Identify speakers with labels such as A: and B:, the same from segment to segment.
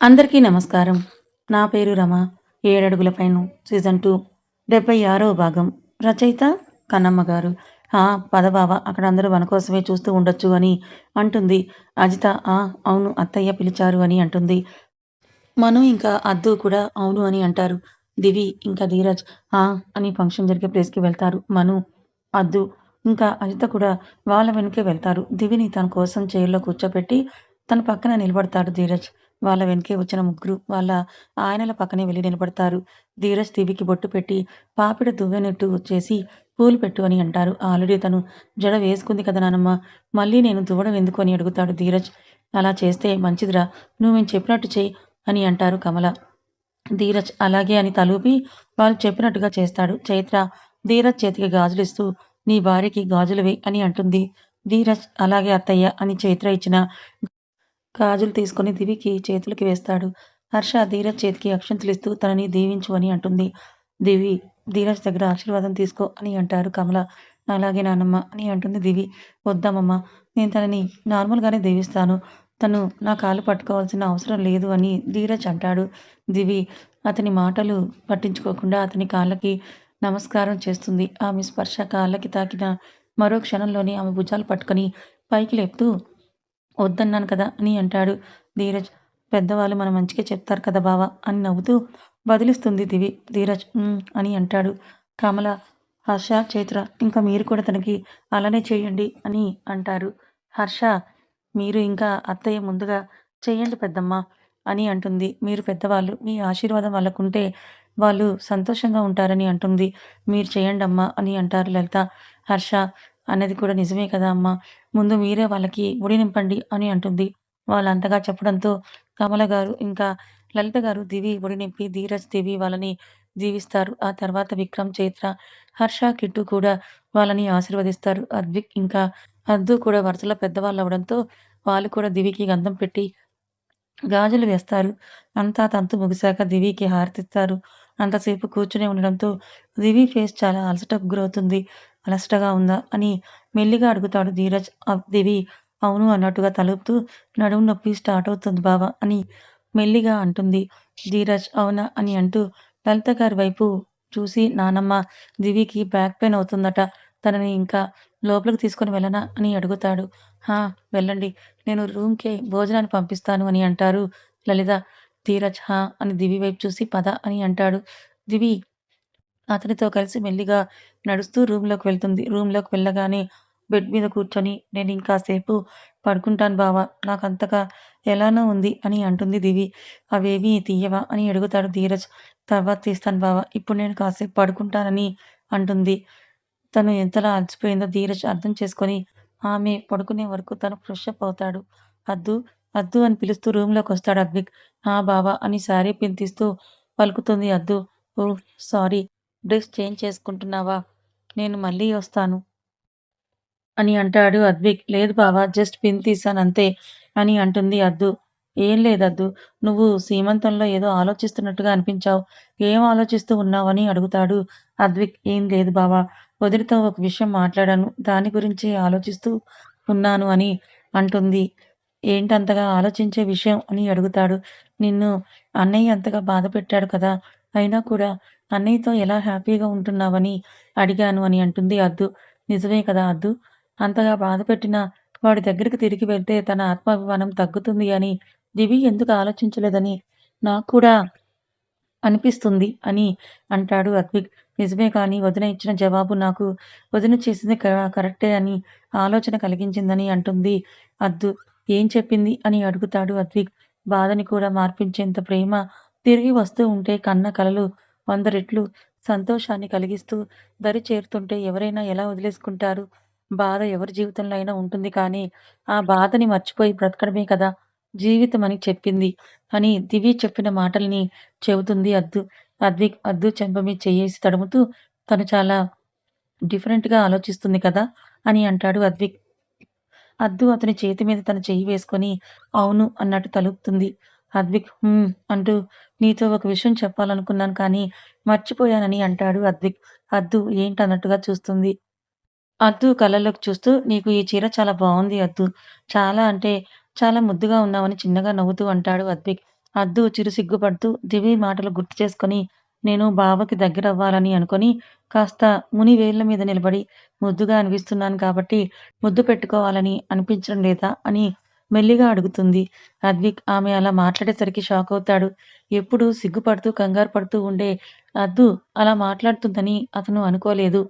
A: అందరికీ నమస్కారం. నా పేరు రమ. 'ఏడడుగుల పైన' సీజన్ టూ డెబ్బై ఆరవ భాగం. రచయిత కన్నమ్మ గారు. ఆ! పదబావ అక్కడ అందరూ మన కోసమే చూస్తూ ఉండొచ్చు అని అంటుంది. అజిత ఆ! అవును అత్తయ్య పిలిచారు అని అంటుంది. మను ఇంకా అద్దు కూడా అవును అని అంటారు. దివి ఇంకా ధీరజ్ ఆ! అని ఫంక్షన్ జరిగే ప్లేస్‌కి వెళ్తారు. మను, అద్దు ఇంకా అజిత కూడా వాళ్ళ వెనుకే వెళ్తారు. దివిని తన కోసం చైర్‌లో కూర్చోబెట్టి తన పక్కన నిలబడతాడు ధీరజ్. వాళ్ళ వెనకే వచ్చిన ముగ్గురు వాళ్ళ ఆయనల పక్కనే వెళ్ళి నిలబడతారు. ధీరజ్ దివికి బొట్టు పెట్టి పాపిడ దువ్వెనట్టు చేసి పూలు పెట్టు అని అంటారు. ఆల్రెడీ తను జడ వేసుకుంది కదా నానమ్మ! మళ్ళీ నేను దువ్వడం ఎందుకు అని అడుగుతాడు ధీరజ్. అలా చేస్తే మంచిదిరా నువ్వేం చెప్పినట్టు చేయి అని అంటారు కమల. ధీరజ్ అలాగే అని తలూపి వాళ్ళు చెప్పినట్టుగా చేస్తాడు. చైత్ర ధీరజ్ చేతికి గాజులిస్తూ నీ భార్యకి గాజులు అని అంటుంది. ధీరజ్ అలాగే అత్తయ్య అని చైత్ర ఇచ్చిన గాజులు తీసుకొని దివికి చేతులకి వేస్తాడు. హర్ష ధీరజ్ చేతికి అక్షింతలిస్తూ తనని దీవించు అని అంటుంది. దివి ధీరజ్ దగ్గర ఆశీర్వాదం తీసుకో అని అంటారు కమల. అలాగే నానమ్మ అని అంటుంది దివి. వద్దామమ్మ నేను తనని నార్మల్‌గానే దీవిస్తాను. తను నా కాళ్ళు పట్టుకోవాల్సిన అవసరం లేదు అని ధీరజ్ అంటాడు. దివి అతని మాటలు పట్టించుకోకుండా అతని కాళ్ళకి నమస్కారం చేస్తుంది. ఆమె స్పర్శ కాళ్ళకి తాకిన మరో క్షణంలోనే ఆమె భుజాలు పట్టుకొని పైకి లేపుతూ వద్దన్నాను కదా అని అంటాడు ధీరజ్. పెద్దవాళ్ళు మన మంచిగా చెప్తారు కదా బావా అని నవ్వుతూ బదిలిస్తుంది దివి. ధీరజ్ అని అంటాడు. కమల, హర్ష, చైత్ర ఇంకా మీరు కూడా తనకి అలానే చేయండి అని అంటారు. హర్ష మీరు ఇంకా అత్తయ్య ముందుగా చేయండి పెద్దమ్మ అని అంటుంది. మీరు పెద్దవాళ్ళు. మీ ఆశీర్వాదం వాళ్ళకుంటే వాళ్ళు సంతోషంగా ఉంటారని అంటుంది. మీరు చేయండమ్మా అని అంటారు లలిత. హర్ష అన్నది కూడా నిజమే కదా అమ్మా! ముందు మీరే వాళ్ళకి ముడి నింపండి అని అంటుంది. వాళ్ళంతగా చెప్పడంతో కమల గారు ఇంకా లలిత గారు దివి ముడి నింపి ధీరజ్, దివి వాళ్ళని జీవిస్తారు ఆ తర్వాత విక్రమ్, చైత్ర, హర్ష, కిట్టు కూడా వాళ్ళని ఆశీర్వదిస్తారు. అద్విక్ ఇంకా అద్దు కూడా వరుసలో పెద్దవాళ్ళవడంతో వాళ్ళు కూడా దివికి గంధం పెట్టి గాజులు వేస్తారు. అంతా తంతు ముగిశాక దివికి హారతిస్తారు. అంతసేపు కూర్చునే ఉండడంతో దివి ఫేస్ చాలా అలసటకు గురవుతుంది. అలసటగా ఉందా? అని మెల్లిగా అడుగుతాడు ధీరజ్. దివి అవును అన్నట్టుగా తలుపుతూ నడుము నొప్పి స్టార్ట్ అవుతుంది బావా అని మెల్లిగా అంటుంది. ధీరజ్ అవునా అని అంటూ లలిత గారి వైపు చూసి నానమ్మ దివికి బ్యాక్ పెయిన్ అవుతుందట. తనని ఇంకా లోపలికి తీసుకొని వెళ్ళనా అని అడుగుతాడు. హా! వెళ్ళండి. నేను రూమ్‌కే భోజనాన్ని పంపిస్తాను అని అంటారు లలిత. ధీరజ్ హా! అని దివి వైపు చూసి పద అని అంటాడు. దివి అతనితో కలిసి మెల్లిగా నడుస్తూ రూమ్‌లోకి వెళ్తుంది. రూమ్‌లోకి వెళ్ళగానే బెడ్ మీద కూర్చొని నేను ఇంకాసేపు పడుకుంటాను బావ. నాకంతగా ఎలానో ఉంది అని అంటుంది దివి. అవేవి తీయవా అని అడుగుతాడు ధీరజ్. తర్వాత తీస్తాను బావా ఇప్పుడు నేను కాసేపు పడుకుంటానని అంటుంది. తను ఎంతలా అలసిపోయిందో ధీరజ్ అర్థం చేసుకొని ఆమె పడుకునే వరకు తను ఫ్రెష్ అప్ అవుతాడు. అద్దు, అద్దు అని పిలుస్తూ రూమ్‌లోకొస్తాడు అద్విక్. ఆ బావా అని శారీ పిన్ పలుకుతుంది అద్దు. ఓహ్! సారీ డ్రెస్ చేంజ్ చేసుకుంటున్నావా? నేను మళ్ళీ వస్తాను. అని అంటాడు అద్విక్. లేదు బావా జస్ట్ పిన్ తీశానంతే అని అంటుంది అద్దు. ఏం లేదద్దు. నువ్వు సీమంతంలో ఏదో ఆలోచిస్తున్నట్టుగా అనిపించావు. ఏం ఆలోచిస్తూ ఉన్నావని అడుగుతాడు అద్విక్. ఏం లేదు బావా వదిలితో ఒక విషయం మాట్లాడాను. దాని గురించి ఆలోచిస్తూ ఉన్నాను అని అంటుంది. ఏంటంతగా ఆలోచించే విషయం అని అడుగుతాడు. నిన్ను అన్నయ్య అంతగా బాధ పెట్టాడు కదా! అయినా కూడా అన్నయ్యతో ఎలా హ్యాపీగా ఉంటున్నావని అడిగాను అని అంటుంది అద్దు. నిజమే కదా అద్దు. అంతగా బాధ పెట్టినా వాడి దగ్గరికి తిరిగి వెళ్తే తన ఆత్మాభిమానం తగ్గుతుంది అని దివి ఎందుకు ఆలోచించలేదని నాకు కూడా అనిపిస్తుంది అని అంటాడు అద్విక్. నిజమే కానీ వదిన ఇచ్చిన జవాబు నాకు వదిన చేసింది క కరెక్టే అని ఆలోచన కలిగించిందని అంటుంది అద్దు. ఏం చెప్పింది అని అడుగుతాడు అద్విక్. బాధని కూడా మార్పించేంత ప్రేమ తిరిగి వస్తూ ఉంటే కన్న కలలు వంద రెట్లు సంతోషాన్ని కలిగిస్తూ దరి చేరుతుంటే ఎవరైనా ఎలా వదిలేసుకుంటారు? బాధ ఎవరి జీవితంలో అయినా ఉంటుంది కానీ ఆ బాధని మర్చిపోయి బ్రతకడమే కదా జీవితం అని చెప్పింది అని దివి చెప్పిన మాటల్ని చెబుతుంది అద్దు. అద్విక్ అద్దు చెంప మీద చెయ్యేసి తడుముతూ తను చాలా డిఫరెంట్‌గా ఆలోచిస్తుంది కదా! అని అంటాడు అద్విక్. అద్దు అతని చేతి మీద తన చెయ్యి వేసుకొని అవును అన్నట్టు తలుపుతుంది అద్విక్ హ్మ్. అంటూ నీతో ఒక విషయం చెప్పాలనుకున్నాను కానీ మర్చిపోయానని అంటాడు అద్విక్. అద్దు ఏంటన్నట్టుగా చూస్తుంది. అద్దు కళ్ళల్లోకి చూస్తూ నీకు ఈ చీర చాలా బావుంది అద్దు. చాలా అంటే చాలా ముద్దుగా ఉన్నావని చిన్నగా నవ్వుతూ అంటాడు అద్విక్. అద్దు చిరుసిగ్గుపడుతూ దివి మాటలు గుర్తు చేసుకొని నేను బావకి దగ్గరవ్వాలని అనుకొని కాస్త ముని వేళ్ళ మీద నిలబడి ముద్దుగా అనిపిస్తున్నాను కాబట్టి ముద్దు పెట్టుకోవాలని అనిపించడం లేదా అని మెల్లిగా అడుగుతుంది. అద్విక్ ఆమె అలా మాట్లాడేసరికి షాక్ అవుతాడు. ఎప్పుడు సిగ్గుపడుతూ కంగారు పడుతూ ఉండే అద్దు అలా మాట్లాడుతుందని అతను అనుకోలేదు.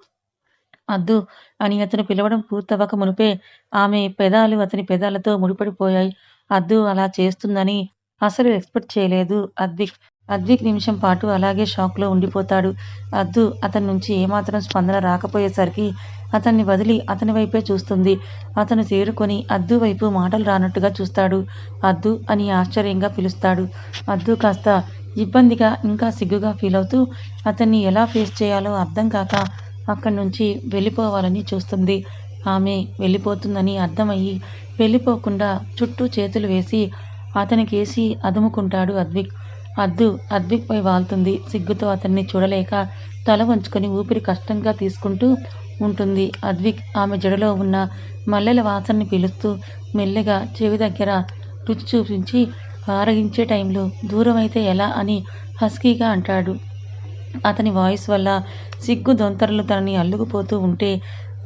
A: అద్దు అని అతను పిలవడం పూర్తవ్వక మునిపే ఆమె పెదాలు అతని పెదాలతో ముడిపడిపోయాయి. అద్దు అలా చేస్తుందని అసలు ఎక్స్పెక్ట్ చేయలేదు అద్విక్. అద్విక్ నిమిషం పాటు అలాగే షాక్లో ఉండిపోతాడు. అద్దు అతని నుంచి ఏమాత్రం స్పందన రాకపోయేసరికి అతన్ని వదిలి అతని వైపే చూస్తుంది. అతను తేరుకొని అద్దు వైపు మాటలు రానట్టుగా చూస్తాడు. అద్దు అని ఆశ్చర్యంగా పిలుస్తాడు. అద్దు కాస్త ఇబ్బందిగా ఇంకా సిగ్గుగా ఫీల్ అవుతూ అతన్ని ఎలా ఫేస్ చేయాలో అర్థం కాక అక్కడి నుంచి వెళ్ళిపోవాలని చూస్తుంది. ఆమె వెళ్ళిపోతుందని అర్థమయ్యి వెళ్ళిపోకుండా చుట్టూ చేతులు వేసి అతనికేసి అదుముకుంటాడు అద్విక్. అద్దు అద్విక్పై వాళ్తుంది. సిగ్గుతో అతన్ని చూడలేక తల వంచుకొని ఊపిరి కష్టంగా తీసుకుంటూ ఉంటుంది. అద్విక్ ఆమె జడలో ఉన్న మల్లెల వాసనని పీలుస్తూ మెల్లగా చెవి దగ్గర రుచి చూపించి ఆరగించే టైంలో దూరమైతే ఎలా? అని హస్కీగా అంటాడు. అతని వాయిస్ వల్ల సిగ్గు దొంతరలు తనని అల్లుకుపోతూ ఉంటే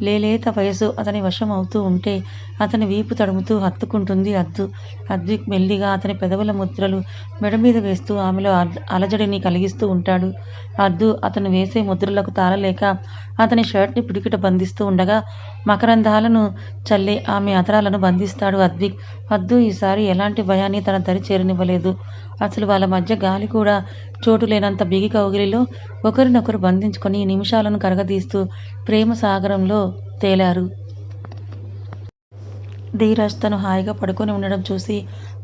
A: లేలేత వయసు అతని వశం అవుతూ ఉంటే అతని వీపు తడుముతూ హత్తుకుంటుంది అద్దు. అద్విక్ మెల్లిగా అతని పెదవుల ముద్రలు మెడ మీద వేస్తూ ఆమెలో అలజడిని కలిగిస్తూ ఉంటాడు. అద్దు అతను వేసే ముద్రలకు తాళలేక అతని షర్ట్ని పిడికిట బంధిస్తూ ఉండగా మకరంధాలను చల్లే ఆమె అతరాలను బంధిస్తాడు అద్విక్. అద్దు ఈసారి ఎలాంటి భయాన్ని తన దరి చేరనివ్వలేదు. అసలు వాళ్ళ మధ్య గాలి కూడా చోటు లేనంత బిగి కౌగిలిలో ఒకరినొకరు బంధించుకొని నిమిషాలను కరగదీస్తూ ప్రేమ సాగరంలో తేలారు. ధీరజ్ తను హాయిగా పడుకొని ఉండడం చూసి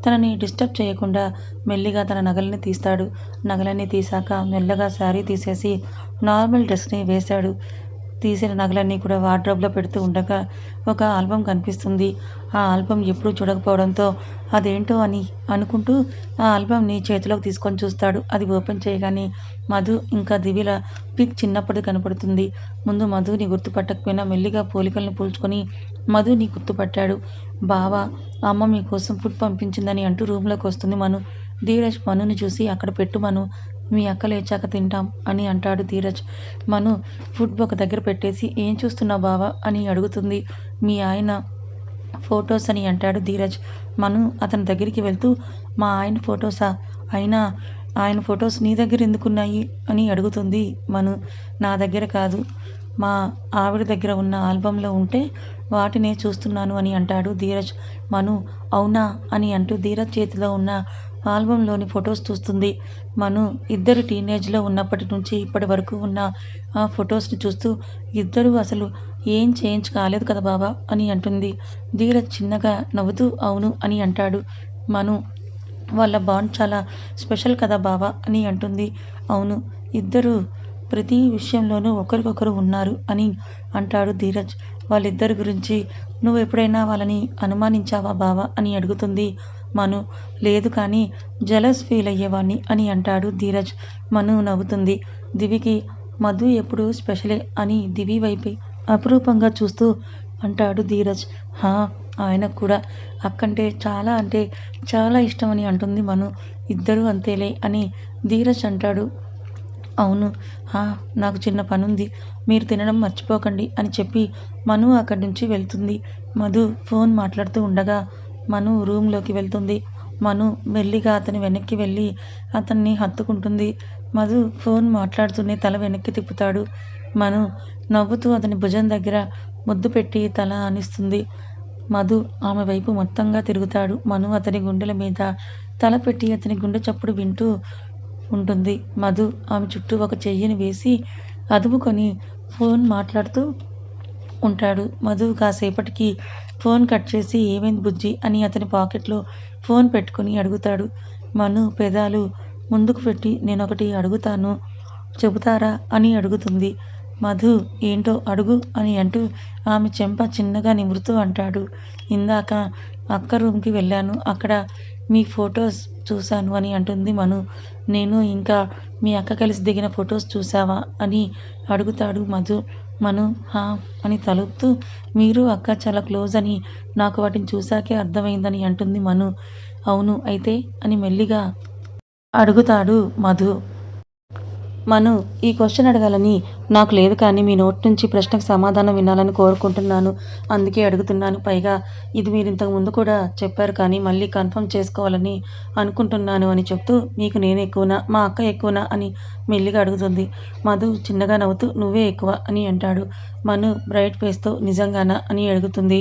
A: తనని డిస్టర్బ్ చేయకుండా మెల్లిగా తన నగలని తీస్తాడు. నగలన్నీ తీశాక మెల్లగా శారీ తీసేసి నార్మల్ డ్రెస్ని వేశాడు. తీసిన నగలన్నీ కూడా వార్డ్రోబ్లో పెడుతూ ఉండగా ఒక ఆల్బం కనిపిస్తుంది. ఆ ఆల్బమ్ ఎప్పుడూ చూడకపోవడంతో అదేంటో అని అనుకుంటూ ఆ ఆల్బంని చేతిలోకి తీసుకొని చూస్తాడు. అది ఓపెన్ చేయగానే మధు ఇంకా దివిల పిక్ చిన్నప్పటి కనపడుతుంది. ముందు మధుని గుర్తుపట్టకపోయినా మెల్లిగా పోలికలను పూల్చుకొని మధుని గుర్తుపట్టాడు. బావ అమ్మ మీకోసం ఫుడ్ పంపించిందని అంటూ రూమ్లోకి వస్తుంది మను. ధీరజ్ మనుని చూసి అక్కడ పెట్టు మను. మీ అక్క లేచాక తింటాం అని అంటాడు ధీరజ్. మను ఫుడ్ ఒక దగ్గర పెట్టేసి ఏం చూస్తున్నావు బావా? అని అడుగుతుంది మీ ఆయన. ఫొటోస్ అని అంటాడు ధీరజ్. మను అతని దగ్గరికి వెళ్తూ మా ఆయన ఫొటోసా? అయినా ఆయన ఫొటోస్ నీ దగ్గర ఎందుకున్నాయి? అని అడుగుతుంది మను. నా దగ్గర కాదు. మా ఆవిడ దగ్గర ఉన్న ఆల్బంలో ఉంటే వాటినే చూస్తున్నాను అని అంటాడు ధీరజ్. మను అవునా? అని అంటూ ధీరజ్ చేతిలో ఉన్న ఆల్బంలోని ఫొటోస్ చూస్తుంది. మను ఇద్దరు టీనేజ్లో ఉన్నప్పటి నుంచి ఇప్పటి వరకు ఉన్న ఆ ఫొటోస్ని చూస్తూ ఇద్దరు అసలు ఏం చేంజ్ కాలేదు కదా బాబా అని అంటుంది. ధీరజ్ చిన్నగా నవ్వుతూ అవును అని అంటాడు. మను వాళ్ళ బాండ్ చాలా స్పెషల్ కదా బావా అని అంటుంది. అవును ఇద్దరు ప్రతి విషయంలోనూ ఒకరికొకరు ఉన్నారు అని అంటాడు ధీరజ్. వాళ్ళిద్దరి గురించి నువ్వు ఎప్పుడైనా వాళ్ళని అనుమానించావా బావా అని అడుగుతుంది. మను. లేదు కానీ జలస్ ఫీల్ అయ్యేవాణ్ణి అని అంటాడు ధీరజ్. మను నవ్వుతుంది. దివికి మధు ఎప్పుడు స్పెషలే అని దివి వైపే అపురూపంగా చూస్తూ అంటాడు ధీరజ్. హా ఆయనకు కూడా అక్కంటే చాలా అంటే చాలా ఇష్టమని అంటుంది మను. ఇద్దరూ అంతేలే అని ధీరజ్ అంటాడు. అవును నాకు చిన్న పనుంది. మీరు తినడం మర్చిపోకండి అని చెప్పి మను అక్కడి నుంచి వెళ్తుంది. మధు ఫోన్ మాట్లాడుతూ ఉండగా మను రూమ్లోకి వెళ్తుంది. మను మెల్లిగా అతని వెనక్కి వెళ్ళి అతన్ని హత్తుకుంటుంది. మధు ఫోన్ మాట్లాడుతూనే తల వెనక్కి తిప్పుతాడు. మను నవ్వుతూ అతని భుజం దగ్గర ముద్దు పెట్టి తల ఆనిస్తుంది మధు ఆమె వైపు మొత్తంగా తిరుగుతాడు. మను అతని గుండెల మీద తల పెట్టి అతని గుండె చప్పుడు వింటూ ఉంటుంది. మధు ఆమె చుట్టూ ఒక చెయ్యిని వేసి అదుపుకొని ఫోన్ మాట్లాడుతూ ఉంటాడు. మధు కాసేపటికి ఫోన్ కట్ చేసి ఏమైంది బుజ్జి అని అతని పాకెట్లో ఫోన్ పెట్టుకుని అడుగుతాడు. మను పెదాలు ముందుకు పెట్టి నేనొకటి అడుగుతాను. చెబుతారా అని అడుగుతుంది. మధు ఏంటో అడుగు అని అంటూ ఆమె చెంప చిన్నగా నిమురుతూ అంటాడు. ఇందాక అక్క రూమ్కి వెళ్ళాను. అక్కడ మీ ఫొటోస్ చూశాను అని అంటుంది మను. నేను ఇంకా మీ అక్క కలిసి దిగిన ఫొటోస్ చూసావా అని అడుగుతాడు మధు. మను హా అని తలుపుతూ మీరు అక్క చాలా క్లోజ్ అని నాకు వాటిని చూశాకే అర్థమైందని అంటుంది మను. అవును అయితే అని మెల్లిగా అడుగుతాడు మధు. మను ఈ క్వశ్చన్ అడగాలని నాకు లేదు కానీ మీ నోటి నుంచి ప్రశ్నకు సమాధానం వినాలని కోరుకుంటున్నాను. అందుకే అడుగుతున్నాను. పైగా ఇది మీరు ఇంతకు ముందు కూడా చెప్పారు కానీ మళ్ళీ కన్ఫర్మ్ చేసుకోవాలని అనుకుంటున్నాను అని చెప్తూ మీకు నేను ఎక్కువనా? మా అక్క ఎక్కువనా? అని మెల్లిగా అడుగుతుంది. మధు చిన్నగా నవ్వుతూ నువ్వే ఎక్కువ అని అంటాడు. మను బ్రైట్ ఫేస్తో నిజంగానా? అని అడుగుతుంది.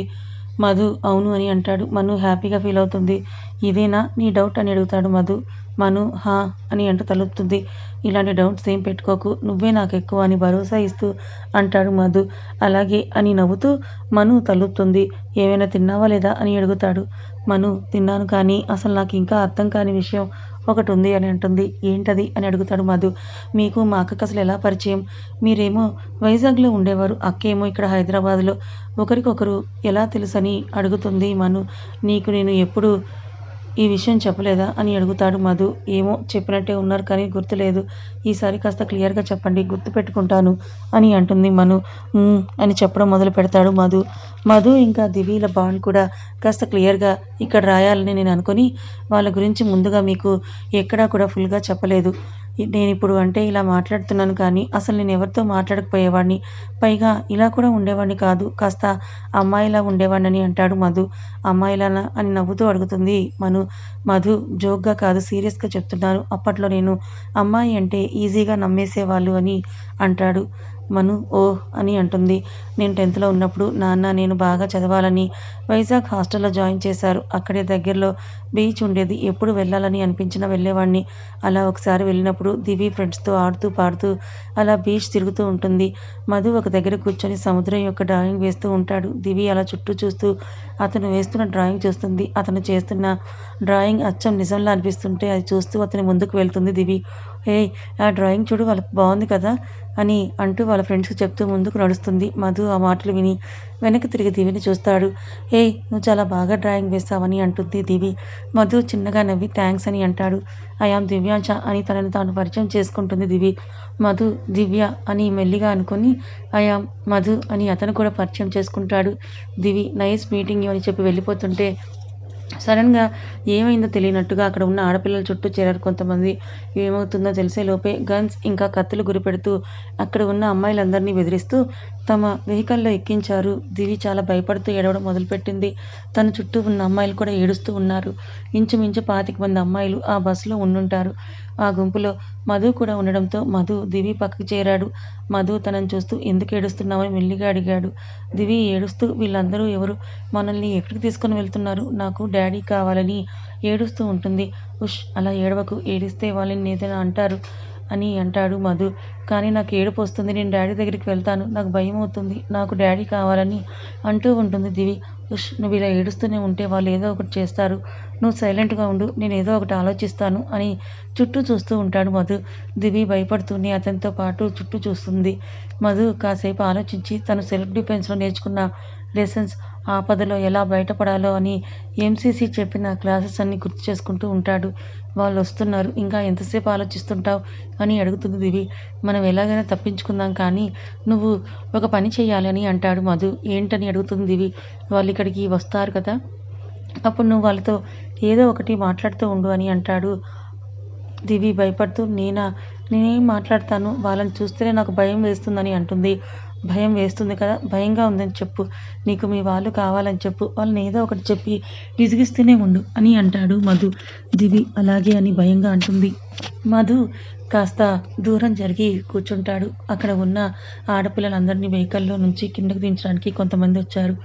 A: మధు అవును అని అంటాడు. మను హ్యాపీగా ఫీల్ అవుతుంది. ఇదేనా? నీ డౌట్ అని అడుగుతాడు మధు. మను హా అని అంటూ తలుపుతుంది. ఇలాంటి డౌట్స్ ఏం పెట్టుకోకు. నువ్వే నాకు ఎక్కువ అని భరోసా ఇస్తూ అంటాడు మధు. అలాగే అని నవ్వుతూ మను తలుపుతుంది. ఏమైనా తిన్నావా లేదా అని అడుగుతాడు. మను తిన్నాను కానీ అసలు నాకు ఇంకా అర్థం కాని విషయం ఒకటి ఉంది అని అంటుంది. ఏంటది అని అడుగుతాడు మధు. మీకు మా అక్కకి అసలు ఎలా పరిచయం? మీరేమో వైజాగ్లో ఉండేవారు. అక్కేమో ఇక్కడ హైదరాబాద్లో. ఒకరికొకరు ఎలా తెలుసని అడుగుతుంది మను. నీకు నేను ఎప్పుడు ఈ విషయం చెప్పలేదా అని అడుగుతాడు మధు. ఏమో చెప్పినట్టే ఉన్నారు కానీ గుర్తులేదు. ఈసారి కాస్త క్లియర్గా చెప్పండి గుర్తు పెట్టుకుంటాను అని అంటుంది మను. అని చెప్పడం మొదలు పెడతాడు మధు. మధు ఇంకా దివీల బాండ్ కూడా కాస్త క్లియర్గా ఇక్కడ రాయాలని నేను అనుకొని వాళ్ళ గురించి ముందుగా మీకు ఎక్కడా కూడా ఫుల్గా చెప్పలేదు. నేను ఇప్పుడు అంటే ఇలా మాట్లాడుతున్నాను కానీ అసలు నేను ఎవరితో మాట్లాడకపోయేవాడిని? పైగా ఇలా కూడా ఉండేవాడిని కాదు. కాస్త అమ్మాయిలా ఉండేవాడిని అంటాడు మధు. అమ్మాయిలానా అని నవ్వుతూ అడుగుతుంది మను. మధు జోక్గా కాదు సీరియస్గా చెప్తున్నాను అప్పట్లో నేను అమ్మాయి అంటే ఈజీగా నమ్మేసేవాళ్ళు అని అంటాడు మను. ఓహ్ అని అంటుంది. నేను టెన్త్లో ఉన్నప్పుడు నాన్న నేను బాగా చదవాలని వైజాగ్ హాస్టల్లో జాయిన్ చేశారు. అక్కడే దగ్గరలో బీచ్ ఉండేది. ఎప్పుడు వెళ్ళాలని అనిపించినా వెళ్ళేవాడిని అలా ఒకసారి వెళ్ళినప్పుడు దివి ఫ్రెండ్స్తో ఆడుతూ పాడుతూ అలా బీచ్ తిరుగుతూ ఉంటుంది. మధు ఒక దగ్గర కూర్చొని సముద్రం యొక్క డ్రాయింగ్ వేస్తూ ఉంటాడు. దివి అలా చుట్టూ చూస్తూ అతను వేస్తున్న డ్రాయింగ్ చూస్తుంది. అతను చేస్తున్న డ్రాయింగ్ అచ్చం నిజంలా అనిపిస్తుంటే అది చూస్తూ అతని ముందుకు వెళ్తుంది దివి. ఏయ్ ఆ డ్రాయింగ్ చూడు వాళ్ళకి బాగుంది కదా అని అంటూ వాళ్ళ ఫ్రెండ్స్కి చెప్తూ ముందుకు నడుస్తుంది. మధు ఆ మాటలు విని వెనక్కి తిరిగి దివిని చూస్తాడు. ఏ నువ్వు చాలా బాగా డ్రాయింగ్ వేస్తావని అంటుంది దివి. మధు చిన్నగా నవ్వి థ్యాంక్స్ అని అంటాడు. ఐఆమ్ దివ్యాంశ అని తనను తాను పరిచయం చేసుకుంటుంది దివి. మధు దివ్య అని మెల్లిగా అనుకొని ఐఆమ్ మధు అని అతను కూడా పరిచయం చేసుకుంటాడు. దివి నైస్ మీటింగ్ అని చెప్పి వెళ్ళిపోతుంటే సడన్గా ఏమైందో తెలియనట్టుగా అక్కడ ఉన్న ఆడపిల్లల చుట్టూ చేరారు కొంతమంది. ఏమవుతుందో తెలిసే లోపే గన్స్ ఇంకా కత్తులు గురిపెడుతూ అక్కడ ఉన్న అమ్మాయిలందరినీ బెదిరిస్తూ తమ వెహికల్లో ఎక్కించారు. దివి చాలా భయపడుతూ ఏడవడం మొదలుపెట్టింది. తన చుట్టూ ఉన్న అమ్మాయిలు కూడా ఏడుస్తూ ఉన్నారు. ఇంచుమించు పాతిక మంది అమ్మాయిలు ఆ బస్సులో ఉండుంటారు. ఆ గుంపులో మధు కూడా ఉండడంతో మధు దివి పక్కకు చేరాడు. మధు తనని చూస్తూ ఎందుకు ఏడుస్తున్నావని మెల్లిగా అడిగాడు. దివి ఏడుస్తూ వీళ్ళందరూ ఎవరు? మనల్ని ఎక్కడికి తీసుకొని వెళ్తున్నారు? నాకు డాడీ కావాలని ఏడుస్తూ ఉంటుంది. ఉష్ అలా ఏడవకు. ఏడిస్తే వాళ్ళని ఏదైనా అంటారు. అని అంటాడు మధు. కానీ నాకు ఏడుపు వస్తుంది నేను డాడీ దగ్గరికి వెళ్తాను. నాకు భయం అవుతుంది. నాకు డాడీ కావాలని అంటూ ఉంటుంది దివి. ఉష్ నువ్వు ఇలా ఏడుస్తూనే ఉంటే వాళ్ళు ఏదో ఒకటి చేస్తారు. నువ్వు సైలెంట్గా ఉండు నేను ఏదో ఒకటి ఆలోచిస్తాను అని చుట్టూ చూస్తూ ఉంటాడు మధు. దివి భయపడుతూనే అతనితో పాటు చుట్టూ చూస్తుంది. మధు కాసేపు ఆలోచించి తను సెల్ఫ్ డిఫెన్స్లో నేర్చుకున్న లెసన్స్ ఆపదలో ఎలా బయటపడాలో అని ఎంసీసీ చెప్పిన క్లాసెస్ అన్ని గుర్తు చేసుకుంటూ ఉంటాడు. వాళ్ళు వస్తున్నారు. ఇంకా ఎంతసేపు ఆలోచిస్తుంటావు అని అడుగుతుంది దివి. మనం ఎలాగైనా తప్పించుకుందాం కానీ నువ్వు ఒక పని చేయాలి అని అంటాడు మధు. ఏంటని అడుగుతుంది దివి. వాళ్ళు ఇక్కడికి వస్తారు కదా. అప్పుడు నువ్వు వాళ్ళతో ఏదో ఒకటి మాట్లాడుతూ ఉండు అని అంటాడు దివి. భయపడుతూ నేనా? నేనేం మాట్లాడతాను? వాళ్ళని చూస్తేనే నాకు భయం వేస్తుందని అంటుంది. భయం వేస్తుంది కదా భయంగా ఉందని చెప్పు. నీకు మీ వాళ్ళు కావాలని చెప్పు. వాళ్ళని ఏదో ఒకటి చెప్పి విసిగిస్తూనే ఉండు అని అంటాడు మధు. దివి అలాగే అని భయంగా అంటుంది. మధు కాస్త దూరం జరిగి కూర్చుంటాడు. అక్కడ ఉన్న ఆడపిల్లలందరినీ వెహికల్లో నుంచి కిందకు దించడానికి కొంతమంది వచ్చారు.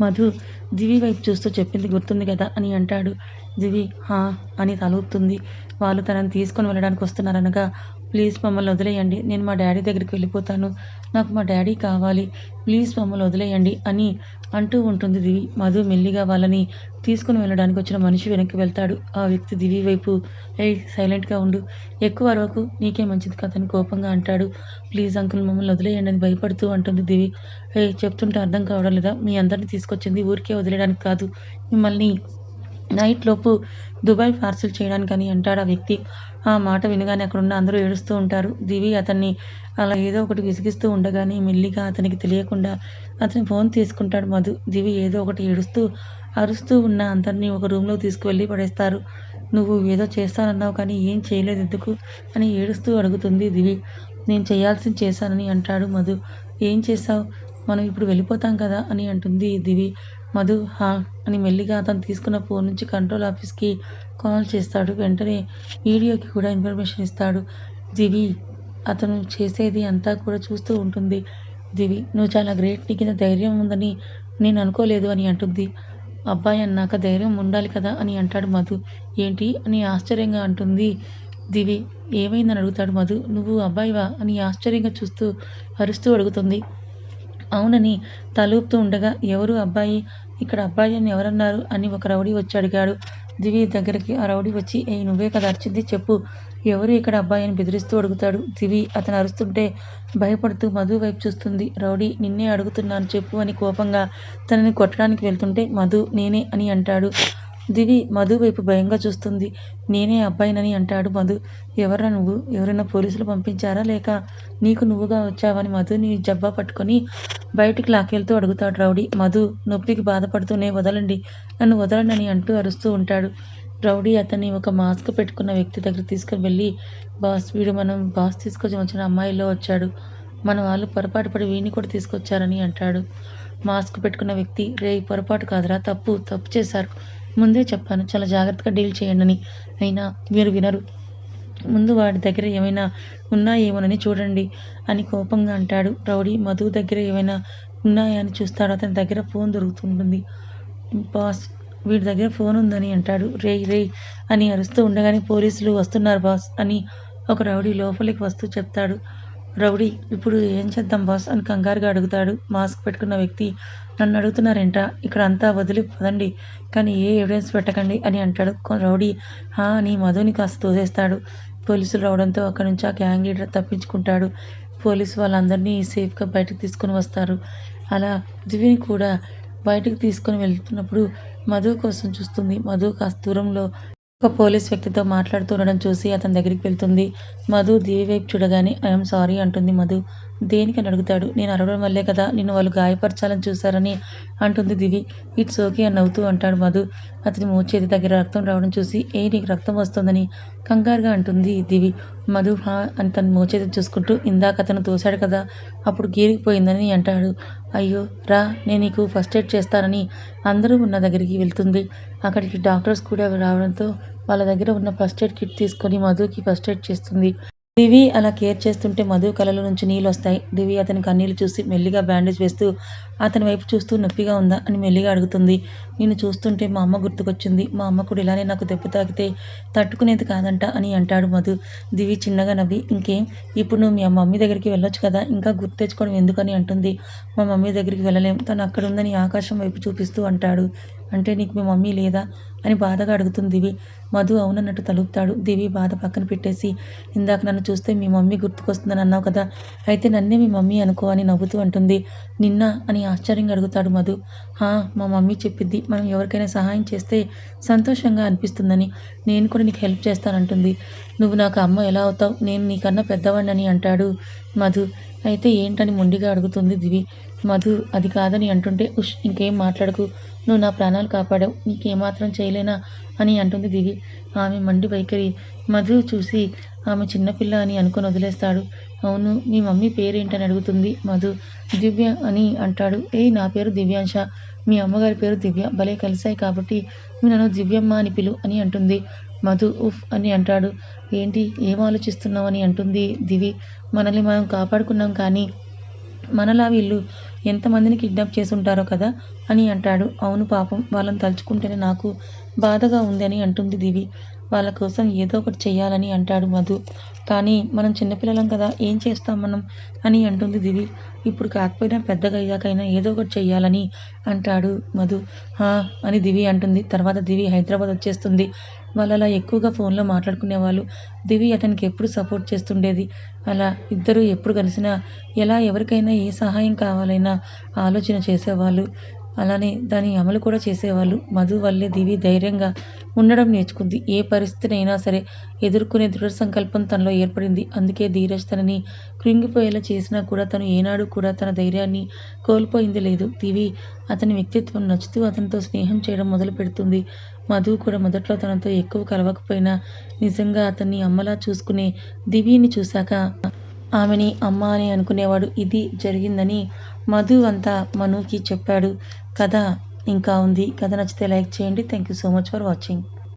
A: మధు దివి వైపు చూస్తూ చెప్పింది గుర్తుంది కదా అని అంటాడు. దివి హా అని తలూపుతుంది. వాళ్ళు తనని తీసుకొని వెళ్ళడానికి వస్తున్నారనగా ప్లీజ్ మమ్మల్ని వదిలేయండి. నేను మా డాడీ దగ్గరికి వెళ్ళిపోతాను. నాకు మా డాడీ కావాలి. ప్లీజ్ మమ్మల్ని వదిలేయండి అని అంటూ ఉంటుంది దివి. మధు మెల్లిగా వాళ్ళని తీసుకుని వెళ్ళడానికి వచ్చిన మనిషి వెనక్కి వెళ్తాడు. ఆ వ్యక్తి దివి వైపు ఏ సైలెంట్గా ఉండు. ఎక్కువ అరవకు. నీకే మంచిది కదని కోపంగా అంటాడు. ప్లీజ్ అంకుల్ మమ్మల్ని వదిలేయండి అని భయపడుతూ అంటుంది దివి. ఏ చెప్తుంటే అర్థం కావడం లేదా? మీ అందరిని తీసుకొచ్చింది ఊరికే వదిలేయడానికి కాదు. మిమ్మల్ని నైట్ లోపు దుబాయ్ పార్సిల్ చేయడానికని అంటాడు ఆ వ్యక్తి. ఆ మాట వినగానే అక్కడున్న అందరూ ఏడుస్తూ ఉంటారు. దివి అతన్ని అలా ఏదో ఒకటి విసిగిస్తూ ఉండగానే మెల్లిగా అతనికి తెలియకుండా అతని ఫోన్ తీసుకుంటాడు మధు. దివి ఏదో ఒకటి ఏడుస్తూ అరుస్తూ ఉన్న అందరినీ ఒక రూమ్లో తీసుకువెళ్ళి పడేస్తారు. నువ్వు ఏదో చేస్తానన్నావు కానీ ఏం చేయలేదు ఎందుకు? అని ఏడుస్తూ అడుగుతుంది దివి. నేను చేయాల్సింది చేశానని అంటాడు మధు. ఏం చేశావు? మనం ఇప్పుడు వెళ్ళిపోతాం కదా అని అంటుంది దివి. మధు హా అని మెల్లిగా అతను తీసుకున్న ఫోన్ నుంచి కంట్రోల్ ఆఫీస్కి కాల్ చేస్తాడు. వెంటనే వీడియోకి కూడా ఇన్ఫర్మేషన్ ఇస్తాడు. దివి అతను చేసేది అంతా కూడా చూస్తూ ఉంటుంది. దివి నువ్వు చాలా గ్రేట్ నీకు ఇంత ధైర్యం ఉందని నేను అనుకోలేదు అని అంటుంది. అబ్బాయి అన్నాక ధైర్యం ఉండాలి కదా అని అంటాడు మధు. ఏంటి? అని ఆశ్చర్యంగా అంటుంది. దివి ఏమైందని అడుగుతాడు మధు. నువ్వు అబ్బాయివా? అని ఆశ్చర్యంగా చూస్తూ అరుస్తూ అడుగుతుంది. అవునని తలూపుతూ ఉండగా ఎవరు అబ్బాయి? ఇక్కడ అబ్బాయి అని ఎవరన్నారు? అని ఒక రౌడీ వచ్చి అడిగాడు. దివి దగ్గరికి ఆ రౌడీ వచ్చి ఏ నువ్వే కదా అరిచింది చెప్పు. ఎవరు ఇక్కడ అబ్బాయి అని బెదిరిస్తూ అడుగుతాడు. దివి అతను అరుస్తుంటే భయపడుతూ మధు వైపు చూస్తుంది. రౌడీ నిన్నే అడుగుతున్నాను చెప్పు అని కోపంగా తనని కొట్టడానికి వెళ్తుంటే మధు నేనే అని అంటాడు. దివి మధు వైపు భయంగా చూస్తుంది. నేనే అబ్బాయినని అంటాడు మధు. ఎవరా నువ్వు? ఎవరైనా పోలీసులు పంపించారా లేక నీకు నువ్వుగా వచ్చావని మధుని జబ్బా పట్టుకొని బయటికి లాక్కెళ్తూ అడుగుతాడు రౌడీ. మధు నొప్పికి బాధపడుతూనే వదలండి. నన్ను వదలండి అని అంటూ అరుస్తూ ఉంటాడు. రౌడీ అతన్ని ఒక మాస్క్ పెట్టుకున్న వ్యక్తి దగ్గర తీసుకుని వెళ్ళి బాస్ వీడు మనం బాస్ తీసుకొచ్చి వచ్చిన అమ్మాయిలో వచ్చాడు. మన వాళ్ళు పొరపాటు పడి వీడిని కూడా తీసుకొచ్చారని అంటాడు. మాస్క్ పెట్టుకున్న వ్యక్తి రే పొరపాటు కాదురా తప్పు తప్పు చేశారు. ముందే చెప్పాను చాలా జాగ్రత్తగా డీల్ చేయండి అని అయినా మీరు వినరు. ముందు వాడి దగ్గర ఏమైనా ఉన్నాయేమోనని చూడండి అని కోపంగా అంటాడు రౌడీ. మధు దగ్గర ఏమైనా ఉన్నాయా అని చూస్తాడు. అతని దగ్గర ఫోన్ దొరుకుతుంటుంది. బాస్ వీడి దగ్గర ఫోన్ ఉందని అంటాడు. రే రే అని అరుస్తూ ఉండగానే పోలీసులు వస్తున్నారు బాస్ అని ఒక రౌడీ లోపలికి వస్తూ చెప్తాడు. రౌడీ ఇప్పుడు ఏం చేద్దాం బాస్ అని కంగారుగా అడుగుతాడు. మాస్క్ పెట్టుకున్న వ్యక్తి నన్ను అడుగుతున్నారేంట? ఇక్కడ అంతా వదిలి పదండి. కానీ ఏ ఎవిడెన్స్ పెట్టకండి అని అంటాడు రౌడీ. హా అని మధుని కాస్త తోసేస్తాడు. పోలీసులు రావడంతో అక్కడి నుంచి ఆ గ్యాంగ్ లీడర్ తప్పించుకుంటాడు. పోలీసు వాళ్ళందరినీ సేఫ్గా బయటకు తీసుకొని వస్తారు. అలా దివిని కూడా బయటకు తీసుకొని వెళ్తున్నప్పుడు మధు కోసం చూస్తుంది. మధు కాస్త దూరంలో ఒక పోలీస్ వ్యక్తితో మాట్లాడుతూ ఉండడం చూసి అతని దగ్గరికి వెళ్తుంది. మధు దివి వైపు చూడగానే ఐఎమ్ సారీ అంటుంది మధు. దేనికని అడుగుతాడు? నేను అరవడం వల్లే కదా నిన్ను వాళ్ళు గాయపరచాలని చూశారని అంటుంది దివి. ఇట్స్ ఓకే అని నవ్వుతూ అంటాడు మధు. అతని మోచేతి దగ్గర రక్తం రావడం చూసి ఏ నీకు రక్తం వస్తుందని కంగారుగా అంటుంది దివి. మధు హా అని తన మోచేతి చూసుకుంటూ ఇందాక అతను తోశాడు కదా అప్పుడు గీరిగిపోయిందని అంటాడు. అయ్యో రా నేను నీకు ఫస్ట్ ఎయిడ్ చేస్తానని అందరూ ఉన్న దగ్గరికి వెళ్తుంది. అక్కడికి డాక్టర్స్ కూడా రావడంతో వాళ్ళ దగ్గర ఉన్న ఫస్ట్ ఎయిడ్ కిట్ తీసుకొని మధుకి ఫస్ట్ ఎయిడ్ చేస్తుంది. దివి అలా కేర్ చేస్తుంటే మధు కళ్ళలో నుంచి నీళ్ళు వస్తాయి. దివి అతని కన్నీళ్ళు చూసి మెల్లిగా బ్యాండేజ్ వేస్తూ అతని వైపు చూస్తూ నొప్పిగా ఉందా? అని మెల్లిగా అడుగుతుంది. నేను చూస్తుంటే మా అమ్మ గుర్తుకొచ్చింది. మా అమ్మ కూడా ఇలానే నాకు దెబ్బ తాకితే తట్టుకునేది కాదంట అని అంటాడు మధు. దివి చిన్నగా నవ్వి ఇంకేం? ఇప్పుడు నువ్వు మీ మమ్మీ దగ్గరికి వెళ్ళొచ్చు కదా? ఇంకా గుర్తు తెచ్చుకోవడం ఎందుకని? అంటుంది. మా మమ్మీ దగ్గరికి వెళ్ళలేం. తను అక్కడ ఉందని ఆకాశం వైపు చూపిస్తూ అంటాడు. అంటే నీకు మీ మమ్మీ లేదా అని బాధగా అడుగుతుంది దివి. మధు అవునన్నట్టు తలుపుతాడు. దివి బాధ పక్కన పెట్టేసి ఇందాక నన్ను చూస్తే మీ మమ్మీ గుర్తుకొస్తుందని అన్నావు కదా అయితే నన్నే మీ మమ్మీ అనుకో అని నవ్వుతూ అంటుంది. నిన్న అని ఆశ్చర్యంగా అడుగుతాడు మధు. హా మా మమ్మీ చెప్పిద్ది. మనం ఎవరికైనా సహాయం చేస్తే సంతోషంగా అనిపిస్తుందని. నేను కూడా నీకు హెల్ప్ చేస్తానంటుంది. నువ్వు నాకు అమ్మ ఎలా అవుతావు? నేను నీకన్నా పెద్దవాడిని అంటాడు మధు. అయితే ఏంటని మొండిగా అడుగుతుంది దివి. మధు అది కాదని అంటుంటే ఉష్ ఇంకేం మాట్లాడకు. నువ్వు నా ప్రాణాలు కాపాడావు. నీకేమాత్రం చేయలేనా? అని అంటుంది దివి ఆమె మండి వైఖరి. మధు చూసి ఆమె చిన్నపిల్ల అని అనుకొని వదిలేస్తాడు. అవును మీ మమ్మీ పేరేంటని అడుగుతుంది మధు. దివ్య అని అంటాడు. ఏ నా పేరు దివ్యాంశ. మీ అమ్మగారి పేరు దివ్య. భలే కలిశాయి కాబట్టి మీ నన్ను దివ్యమ్మ అని పిలు అని అంటుంది మధు. ఉఫ్ అని అంటాడు. ఏంటి? ఏం ఆలోచిస్తున్నావు? అని అంటుంది దివి. మనల్ని మనం కాపాడుకున్నాం కానీ మనలా వీళ్ళు ఎంతమందిని కిడ్నాప్ చేసి ఉంటారో కదా అని అంటాడు. అవును పాపం వాళ్ళని తలుచుకుంటేనే నాకు బాధగా ఉంది అని అంటుంది దివి. వాళ్ళ కోసం ఏదో ఒకటి చేయాలని అంటాడు మధు. కానీ మనం చిన్నపిల్లలం కదా ఏం చేస్తాం మనం అని అంటుంది దివి. ఇప్పుడు కాకపోయినా పెద్దగా అయ్యాకైనా ఏదో ఒకటి చేయాలని అంటాడు మధు. అని దివి అంటుంది. తర్వాత దివి హైదరాబాద్ వచ్చేస్తుంది. వాళ్ళు అలా ఎక్కువగా ఫోన్లో మాట్లాడుకునేవాళ్ళు. దివి అతనికి ఎప్పుడు సపోర్ట్ చేస్తుండేది? అలా ఇద్దరు ఎప్పుడు కలిసినా ఎలా ఎవరికైనా ఏ సహాయం కావాలైనా ఆలోచన చేసేవాళ్ళు. అలానే దాని అమలు కూడా చేసేవాళ్ళు. మధు వల్లే దివి ధైర్యంగా ఉండడం నేర్చుకుంది. ఏ పరిస్థితినైనా సరే ఎదుర్కొనే దృఢ సంకల్పం తనలో ఏర్పడింది. అందుకే ధీరజ్ తనని కృంగిపోయేలా చేసినా కూడా తను ఏనాడు కూడా తన ధైర్యాన్ని కోల్పోయింది లేదు. దివి అతని వ్యక్తిత్వం నచ్చుతూ అతనితో స్నేహం చేయడం మొదలు పెడుతుంది మధు కూడా మొదట్లో తనతో ఎక్కువ కలవకపోయినా నిజంగా అతన్ని అమ్మలా చూసుకునే దివిని చూశాక ఆమెని అమ్మ అని అనుకునేవాడు ఇది జరిగిందని మధు అంతా మనుకి చెప్పాడు. కథ ఇంకా ఉంది. కథ నచ్చితే లైక్ చేయండి. Thank you so much for watching.